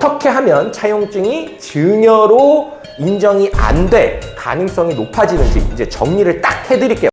어떻게 하면 차용증이 증여로 인정이 안 될 가능성이 높아지는지 이제 정리를 딱 해드릴게요.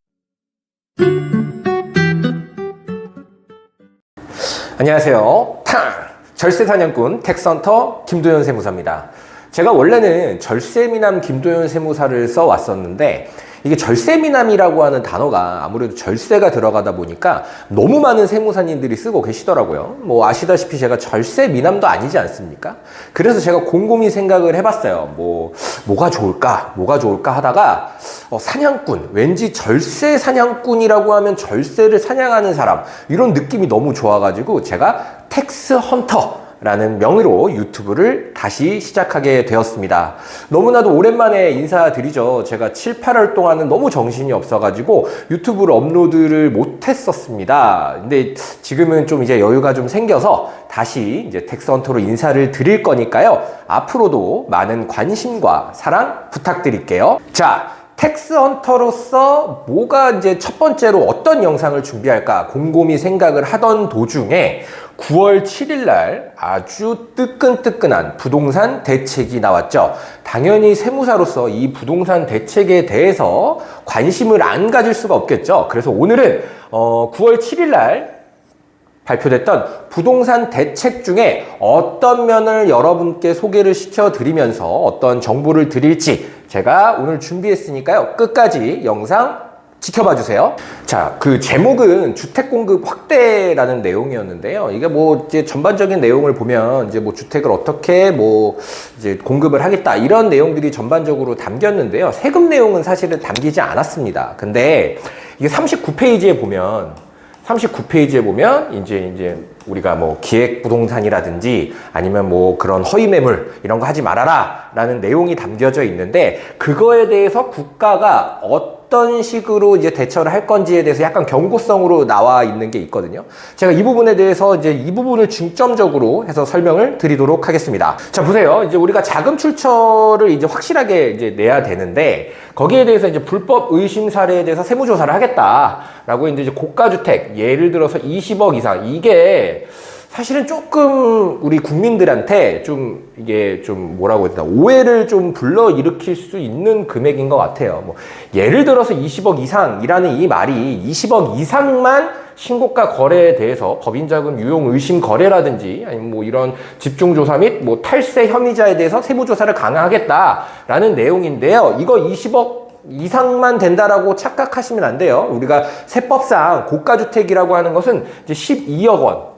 안녕하세요. 탕! 절세 사냥꾼 텍선터 김도현 세무사입니다. 제가 원래는 절세 미남 김도현 세무사를 써왔었는데 이게 절세 미남이라고 하는 단어가 아무래도 절세가 들어가다 보니까 너무 많은 세무사님들이 쓰고 계시더라고요. 뭐 아시다시피 제가 절세 미남도 아니지 않습니까? 그래서 제가 곰곰이 생각을 해봤어요. 뭐 뭐가 좋을까? 뭐가 좋을까 하다가 어, 사냥꾼 왠지 절세 사냥꾼이라고 하면 절세를 사냥하는 사람 이런 느낌이 너무 좋아가지고 제가 텍스 헌터 라는 명의로 유튜브를 다시 시작하게 되었습니다. 너무나도 오랜만에 인사드리죠. 제가 7, 8월 동안은 너무 정신이 없어가지고 유튜브를 업로드를 못했었습니다. 근데 지금은 좀 이제 여유가 좀 생겨서 다시 이제 텍스헌터로 인사를 드릴 거니까요. 앞으로도 많은 관심과 사랑 부탁드릴게요. 자, 텍스 헌터로서 뭐가 이제 첫 번째로 어떤 영상을 준비할까 곰곰이 생각을 하던 도중에 9월 7일 날 아주 뜨끈뜨끈한 부동산 대책이 나왔죠. 당연히 세무사로서 이 부동산 대책에 대해서 관심을 안 가질 수가 없겠죠. 그래서 오늘은 어 9월 7일 날 발표됐던 부동산 대책 중에 어떤 면을 여러분께 소개를 시켜드리면서 어떤 정보를 드릴지 제가 오늘 준비했으니까요. 끝까지 영상 지켜봐 주세요. 자, 그 제목은 주택 공급 확대라는 내용이었는데요. 이게 뭐 이제 전반적인 내용을 보면 이제 뭐 주택을 어떻게 뭐 이제 공급을 하겠다 이런 내용들이 전반적으로 담겼는데요. 세금 내용은 사실은 담기지 않았습니다. 근데 이게 39페이지에 보면 39페이지에 보면 이제 이제 우리가 뭐 기획 부동산이라든지 아니면 뭐 그런 허위 매물 이런 거 하지 말아라 라는 내용이 담겨져 있는데 그거에 대해서 국가가 어떤 식으로 이제 대처를 할 건지에 대해서 약간 경고성으로 나와 있는 게 있거든요. 제가 이 부분에 대해서 이제 이 부분을 중점적으로 해서 설명을 드리도록 하겠습니다. 자, 보세요. 이제 우리가 자금 출처를 이제 확실하게 이제 내야 되는데 거기에 대해서 이제 불법 의심 사례에 대해서 세무조사를 하겠다라고 이제 고가주택 예를 들어서 20억 이상 이게 사실은 조금 우리 국민들한테 좀 이게 좀 뭐라고 되나 오해를 좀 불러 일으킬 수 있는 금액인 것 같아요. 뭐 예를 들어서 20억 이상이라는 이 말이 20억 이상만 신고가 거래에 대해서 법인자금 유용 의심 거래라든지 아니면 뭐 이런 집중조사 및 뭐 탈세 혐의자에 대해서 세무조사를 강화하겠다라는 내용인데요. 이거 20억 이상만 된다라고 착각하시면 안 돼요. 우리가 세법상 고가주택이라고 하는 것은 이제 12억 원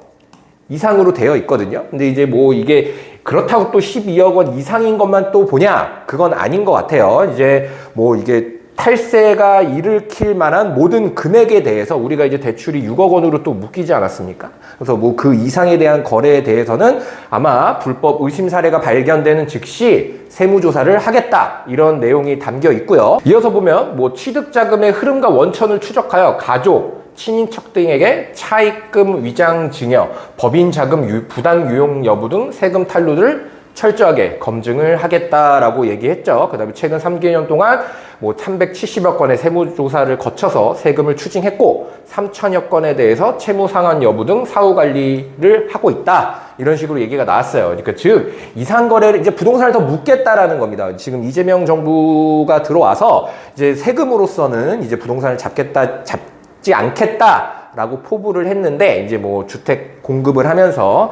이상으로 되어 있거든요. 근데 이제 뭐 이게 그렇다고 또 12억 원 이상인 것만 또 보냐? 그건 아닌 것 같아요. 이제 뭐 이게 탈세가 일으킬 만한 모든 금액에 대해서 우리가 이제 대출이 6억 원으로 또 묶이지 않았습니까? 그래서 뭐 그 이상에 대한 거래에 대해서는 아마 불법 의심 사례가 발견되는 즉시 세무조사를 하겠다 이런 내용이 담겨 있고요. 이어서 보면 뭐 취득 자금의 흐름과 원천을 추적하여 가족 친인척 등에게 차입금 위장 증여, 법인 자금 유, 부당 유용 여부 등 세금 탈루를 철저하게 검증을 하겠다라고 얘기했죠. 그 다음에 최근 3개년 동안 뭐 370여 건의 세무조사를 거쳐서 세금을 추징했고 3천여 건에 대해서 채무 상환 여부 등 사후 관리를 하고 있다. 이런 식으로 얘기가 나왔어요. 그러니까 즉 이상 거래를 이제 부동산을 더 묻겠다라는 겁니다. 지금 이재명 정부가 들어와서 이제 세금으로서는 이제 부동산을 잡겠다 잡 지 않겠다. 라고 포부를 했는데 이제 뭐 주택 공급을 하면서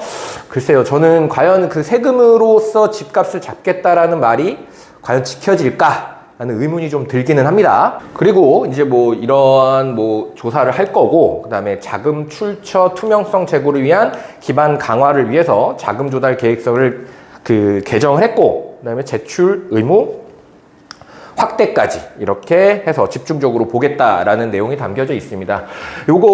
글쎄요 저는 과연 그 세금으로서 집값을 잡겠다라는 말이 과연 지켜질까 하는 의문이 좀 들기는 합니다. 그리고 이제 뭐 이러한 뭐 조사를 할 거고 그 다음에 자금 출처 투명성 제고를 위한 기반 강화를 위해서 자금 조달 계획서를 그 개정을 했고 그 다음에 제출 의무 확대까지 이렇게 해서 집중적으로 보겠다라는 내용이 담겨져 있습니다. 요거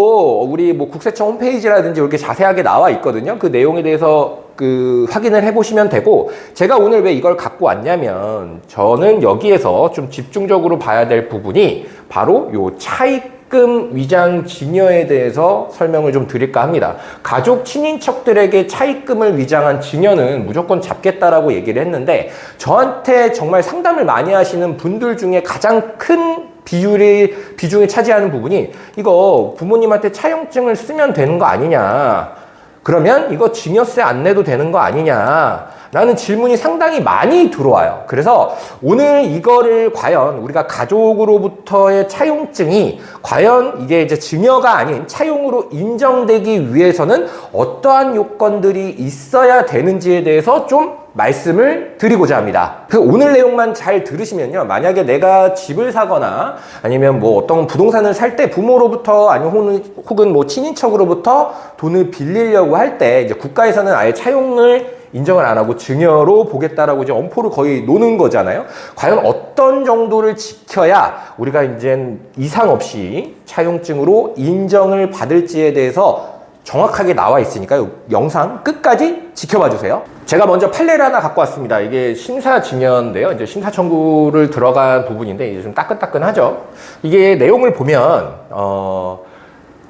우리 뭐 국세청 홈페이지라든지 이렇게 자세하게 나와 있거든요. 그 내용에 대해서 그 확인을 해보시면 되고 제가 오늘 왜 이걸 갖고 왔냐면 저는 여기에서 좀 집중적으로 봐야 될 부분이 바로 요 차익 차입금 위장 증여에 대해서 설명을 좀 드릴까 합니다. 가족 친인척들에게 차입금을 위장한 증여는 무조건 잡겠다라고 얘기를 했는데 저한테 정말 상담을 많이 하시는 분들 중에 가장 큰 비율이 비중이 차지하는 부분이 이거 부모님한테 차용증을 쓰면 되는 거 아니냐. 그러면 이거 증여세 안 내도 되는 거 아니냐? 라는 질문이 상당히 많이 들어와요. 그래서 오늘 이거를 과연 우리가 가족으로부터의 차용증이 과연 이게 이제 증여가 아닌 차용으로 인정되기 위해서는 어떠한 요건들이 있어야 되는지에 대해서 좀 말씀을 드리고자 합니다. 그 오늘 내용만 잘 들으시면요. 만약에 내가 집을 사거나 아니면 뭐 어떤 부동산을 살 때 부모로부터 아니면 혹은 뭐 친인척으로부터 돈을 빌리려고 할 때 이제 국가에서는 아예 차용을 인정을 안 하고 증여로 보겠다라고 이제 엄포를 거의 놓는 거잖아요. 과연 어떤 정도를 지켜야 우리가 이제 이상 없이 차용증으로 인정을 받을지에 대해서 정확하게 나와 있으니까 영상 끝까지 지켜봐 주세요. 제가 먼저 판례를 하나 갖고 왔습니다. 이게 심사증여인데요. 이제 심사 청구를 들어간 부분인데 이제 좀 따끈따끈하죠. 이게 내용을 보면 어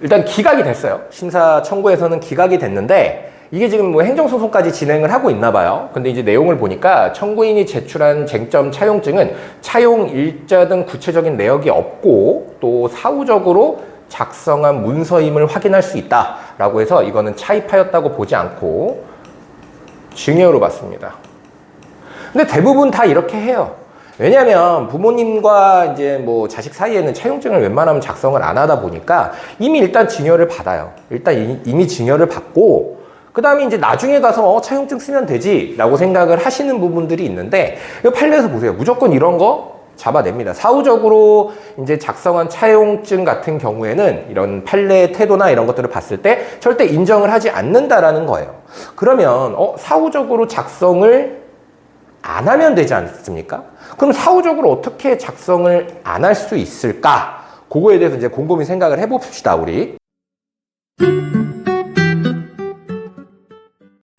일단 기각이 됐어요. 심사 청구에서는 기각이 됐는데 이게 지금 뭐 행정소송까지 진행을 하고 있나 봐요. 근데 이제 내용을 보니까 청구인이 제출한 쟁점 차용증은 차용 일자 등 구체적인 내역이 없고 또 사후적으로 작성한 문서임을 확인할 수 있다라고 해서 이거는 차입하였다고 보지 않고 증여로 봤습니다. 근데 대부분 다 이렇게 해요. 왜냐하면 부모님과 이제 뭐 자식 사이에는 차용증을 웬만하면 작성을 안 하다 보니까 이미 일단 증여를 받아요. 일단 이미 증여를 받고 그 다음에 이제 나중에 가서 어, 차용증 쓰면 되지 라고 생각을 하시는 부분들이 있는데 이 판례에서 보세요. 무조건 이런 거 잡아냅니다. 사후적으로 이제 작성한 차용증 같은 경우에는 이런 판례 태도나 이런 것들을 봤을 때 절대 인정을 하지 않는다라는 거예요. 그러면 어, 사후적으로 작성을 안 하면 되지 않습니까? 그럼 사후적으로 어떻게 작성을 안 할 수 있을까? 그거에 대해서 이제 곰곰이 생각을 해봅시다, 우리.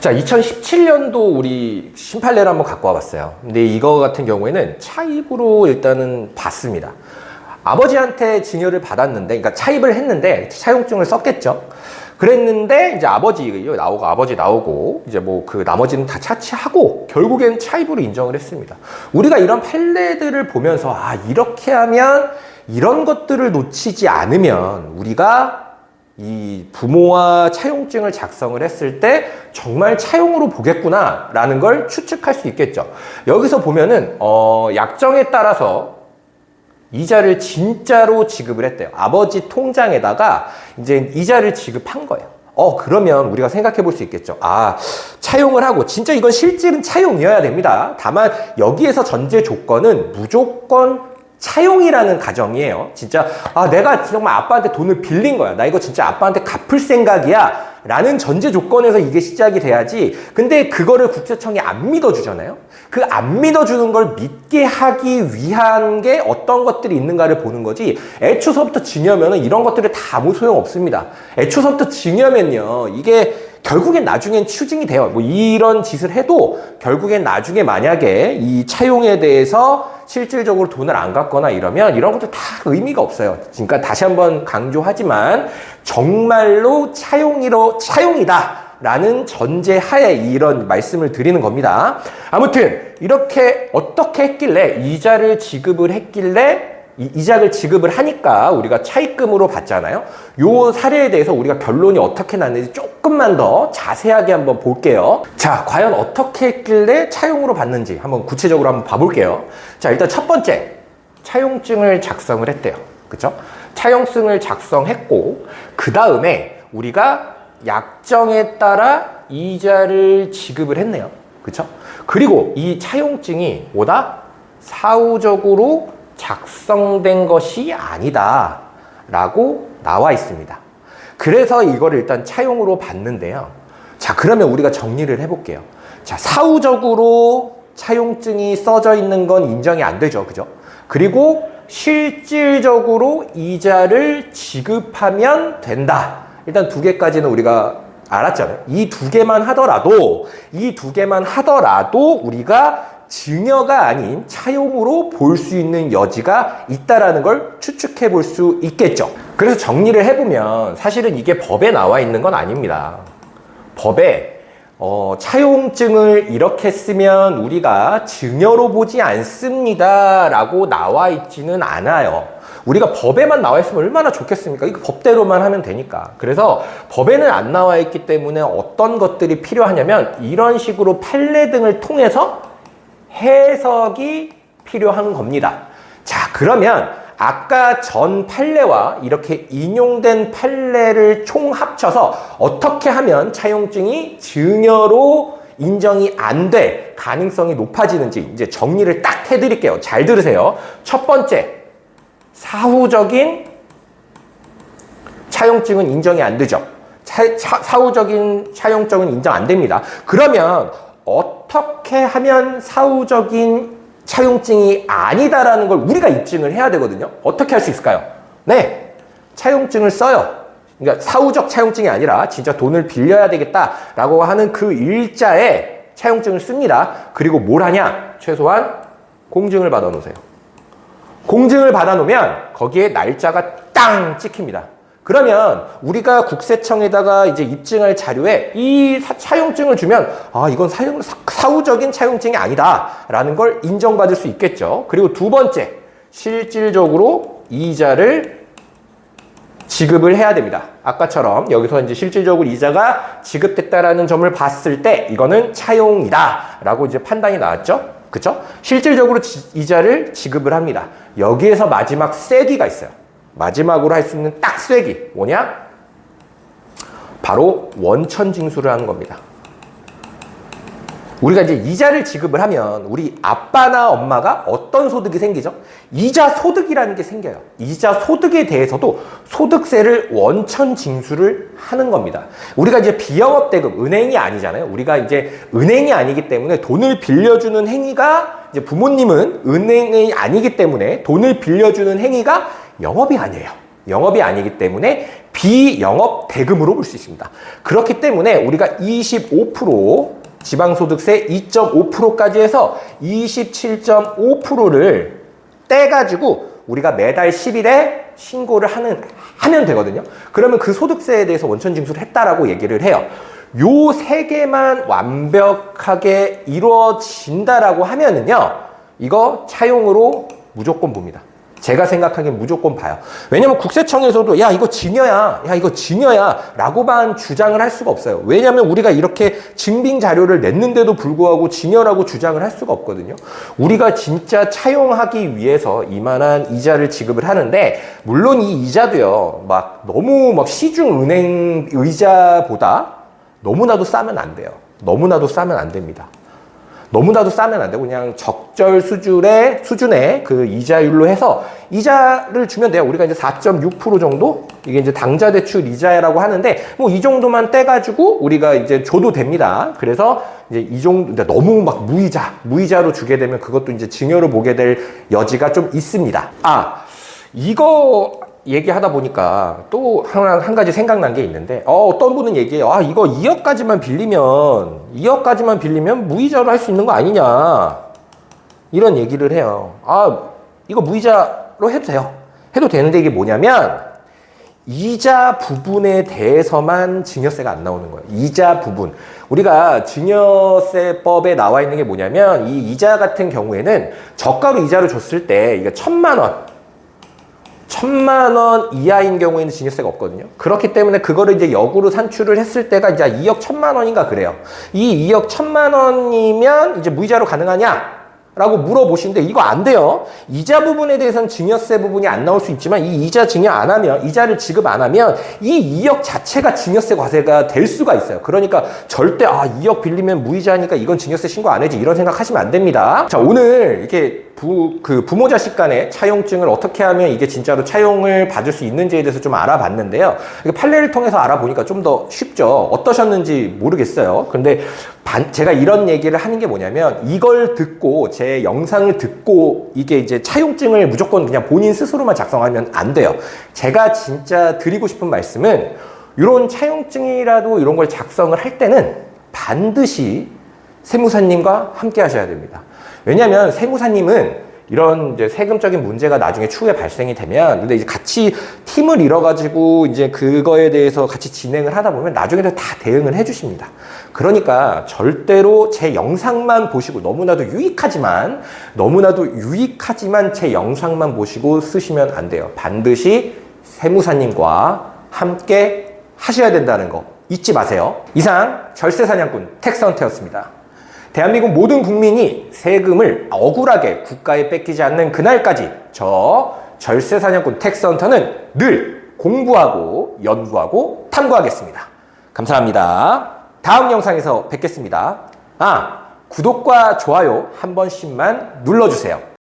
자, 2017년도 우리 심판례를 한번 갖고 와봤어요. 근데 이거 같은 경우에는 차입으로 일단은 받습니다. 아버지한테 증여를 받았는데, 그러니까 차입을 했는데 차용증을 썼겠죠. 그랬는데 이제 아버지 나오고 아버지 나오고 이제 뭐 그 나머지는 다 차치하고 결국엔 차입으로 인정을 했습니다. 우리가 이런 판례들을 보면서 아 이렇게 하면 이런 것들을 놓치지 않으면 우리가 이 부모와 차용증을 작성을 했을 때 정말 차용으로 보겠구나 라는 걸 추측할 수 있겠죠. 여기서 보면은 어 약정에 따라서 이자를 진짜로 지급을 했대요. 아버지 통장에다가 이제 이자를 지급한 거예요. 어, 그러면 우리가 생각해 볼 수 있겠죠. 아, 차용을 하고, 진짜 이건 실질은 차용이어야 됩니다. 다만, 여기에서 전제 조건은 무조건 차용이라는 가정이에요. 진짜, 아, 내가 정말 아빠한테 돈을 빌린 거야. 나 이거 진짜 아빠한테 갚을 생각이야. 라는 전제 조건에서 이게 시작이 돼야지. 근데 그거를 국세청이 안 믿어주잖아요. 그 안 믿어주는 걸 믿게 하기 위한 게 어떤 것들이 있는가를 보는 거지. 애초서부터 증여면은 이런 것들이 다 아무 소용 없습니다. 애초서부터 증여면요. 이게 결국엔 나중엔 추징이 돼요. 뭐 이런 짓을 해도 결국엔 나중에 만약에 이 차용에 대해서 실질적으로 돈을 안 갚거나 이러면 이런 것도 다 의미가 없어요. 그러니까 다시 한번 강조하지만 정말로 차용이로 차용이다. 라는 전제 하에 이런 말씀을 드리는 겁니다. 아무튼 이렇게 어떻게 했길래 이자를 지급을 했길래 이 이자를 지급을 하니까 우리가 차입금으로 받잖아요. 요 사례에 대해서 우리가 결론이 어떻게 났는지 조금만 더 자세하게 한번 볼게요. 자, 과연 어떻게 했길래 차용으로 받는지 한번 구체적으로 한번 봐볼게요. 자, 일단 첫 번째 차용증을 작성을 했대요. 그쵸? 차용증을 작성했고 그 다음에 우리가 약정에 따라 이자를 지급을 했네요. 그쵸? 그리고 이 차용증이 뭐다? 사후적으로 작성된 것이 아니다. 라고 나와 있습니다. 그래서 이거를 일단 차용으로 받는데요. 자, 그러면 우리가 정리를 해볼게요. 자, 사후적으로 차용증이 써져 있는 건 인정이 안 되죠. 그죠? 그리고 실질적으로 이자를 지급하면 된다. 일단 두 개까지는 우리가 알았잖아요. 이 두 개만 하더라도, 이 두 개만 하더라도 우리가 증여가 아닌 차용으로 볼 수 있는 여지가 있다라는 걸 추측해 볼 수 있겠죠. 그래서 정리를 해보면 사실은 이게 법에 나와 있는 건 아닙니다. 법에 어, 차용증을 이렇게 쓰면 우리가 증여로 보지 않습니다. 라고 나와 있지는 않아요. 우리가 법에만 나와 있으면 얼마나 좋겠습니까? 이거 법대로만 하면 되니까. 그래서 법에는 안 나와 있기 때문에 어떤 것들이 필요하냐면 이런 식으로 판례 등을 통해서 해석이 필요한 겁니다. 자, 그러면 아까 전 판례와 이렇게 인용된 판례를 총 합쳐서 어떻게 하면 차용증이 증여로 인정이 안 돼 가능성이 높아지는지 이제 정리를 딱 해드릴게요. 잘 들으세요. 첫 번째, 사후적인 차용증은 인정이 안 되죠. 차, 차, 사후적인 차용증은 인정 안 됩니다. 그러면 어떻게 하면 사후적인 차용증이 아니다라는 걸 우리가 입증을 해야 되거든요. 어떻게 할 수 있을까요? 네. 차용증을 써요. 그러니까 사후적 차용증이 아니라 진짜 돈을 빌려야 되겠다라고 하는 그 일자에 차용증을 씁니다. 그리고 뭘 하냐? 최소한 공증을 받아 놓으세요. 공증을 받아 놓으면 거기에 날짜가 땅 찍힙니다. 그러면 우리가 국세청에다가 이제 입증할 자료에 이 사- 차용증을 주면 아 이건 사용 사- 사후적인 차용증이 아니다라는 걸 인정받을 수 있겠죠. 그리고 두 번째 실질적으로 이자를 지급을 해야 됩니다. 아까처럼 여기서 이제 실질적으로 이자가 지급됐다라는 점을 봤을 때 이거는 차용이다라고 이제 판단이 나왔죠. 그쵸? 실질적으로 지- 이자를 지급을 합니다. 여기에서 마지막 쐐기가 있어요. 마지막으로 할 수 있는 딱 쐐기 뭐냐? 바로 원천 징수를 하는 겁니다. 우리가 이제 이자를 지급을 하면 우리 아빠나 엄마가 어떤 소득이 생기죠? 이자 소득이라는 게 생겨요. 이자 소득에 대해서도 소득세를 원천 징수를 하는 겁니다. 우리가 이제 비영업 대금, 은행이 아니잖아요. 우리가 이제 은행이 아니기 때문에 돈을 빌려주는 행위가 이제 부모님은 은행이 아니기 때문에 돈을 빌려주는 행위가 영업이 아니에요. 영업이 아니기 때문에 비영업 대금으로 볼 수 있습니다. 그렇기 때문에 우리가 25% 지방소득세 2.5%까지 해서 27.5%를 떼가지고 우리가 매달 10일에 신고를 하는, 하면 되거든요. 그러면 그 소득세에 대해서 원천징수를 했다라고 얘기를 해요. 요 세 개만 완벽하게 이루어진다라고 하면은요, 이거 차용으로 무조건 봅니다. 제가 생각하기엔 무조건 봐요. 왜냐면 국세청에서도 야 이거 증여야, 야 이거 증여야 라고만 주장을 할 수가 없어요. 왜냐면 우리가 이렇게 증빙 자료를 냈는데도 불구하고 증여라고 주장을 할 수가 없거든요. 우리가 진짜 차용하기 위해서 이만한 이자를 지급을 하는데 물론 이 이자도요 막 너무 막 시중 은행 의자보다 너무나도 싸면 안 돼요. 너무나도 싸면 안 됩니다. 너무나도 싸면 안 되고 그냥 적절 수준의 수준의 그 이자율로 해서 이자를 주면 돼요. 우리가 이제 4.6% 정도 이게 이제 당좌 대출 이자라고 하는데 뭐 이 정도만 떼가지고 우리가 이제 줘도 됩니다. 그래서 이제 이 정도 너무 막 무이자 무이자로 주게 되면 그것도 이제 증여로 보게 될 여지가 좀 있습니다. 아 이거 얘기하다 보니까 또 한, 한 가지 생각난 게 있는데 어, 어떤 분은 얘기해요. 아 이거 2억까지만 빌리면 2억까지만 빌리면 무이자로 할 수 있는 거 아니냐 이런 얘기를 해요. 아 이거 무이자로 해도 돼요. 해도 되는데 이게 뭐냐면 이자 부분에 대해서만 증여세가 안 나오는 거예요. 이자 부분. 우리가 증여세법에 나와 있는 게 뭐냐면 이 이자 같은 경우에는 저가로 이자를 줬을 때 이게 천만 원 천만 원 이하인 경우에는 증여세가 없거든요. 그렇기 때문에 그거를 이제 역으로 산출을 했을 때가 이제 2억 천만 원인가 그래요. 이 2억 천만 원이면 이제 무이자로 가능하냐? 라고 물어보시는데 이거 안 돼요. 이자 부분에 대해서는 증여세 부분이 안 나올 수 있지만 이 이자 증여 안 하면 이자를 지급 안 하면 이 2억 자체가 증여세 과세가 될 수가 있어요. 그러니까 절대 아 2억 빌리면 무이자니까 이건 증여세 신고 안 해지 이런 생각 하시면 안 됩니다. 자 오늘 이렇게 부, 그 부모 자식 간의 차용증을 어떻게 하면 이게 진짜로 차용을 받을 수 있는지에 대해서 좀 알아봤는데요. 판례를 통해서 알아보니까 좀 더 쉽죠. 어떠셨는지 모르겠어요. 근데 반, 제가 이런 얘기를 하는 게 뭐냐면 이걸 듣고 제 영상을 듣고 이게 이제 차용증을 무조건 그냥 본인 스스로만 작성하면 안 돼요. 제가 진짜 드리고 싶은 말씀은 이런 차용증이라도 이런 걸 작성을 할 때는 반드시 세무사님과 함께 하셔야 됩니다. 왜냐하면 세무사님은 이런 이제 세금적인 문제가 나중에 추후에 발생이 되면 근데 이제 같이 팀을 이뤄가지고 이제 그거에 대해서 같이 진행을 하다 보면 나중에도 다 대응을 해주십니다. 그러니까 절대로 제 영상만 보시고 너무나도 유익하지만 너무나도 유익하지만 제 영상만 보시고 쓰시면 안 돼요. 반드시 세무사님과 함께 하셔야 된다는 거 잊지 마세요. 이상 절세 사냥꾼 텍스헌트였습니다. 대한민국 모든 국민이 세금을 억울하게 국가에 뺏기지 않는 그날까지 저 절세 사냥꾼 텍스헌터는 늘 공부하고 연구하고 탐구하겠습니다. 감사합니다. 다음 영상에서 뵙겠습니다. 아, 구독과 좋아요 한 번씩만 눌러주세요.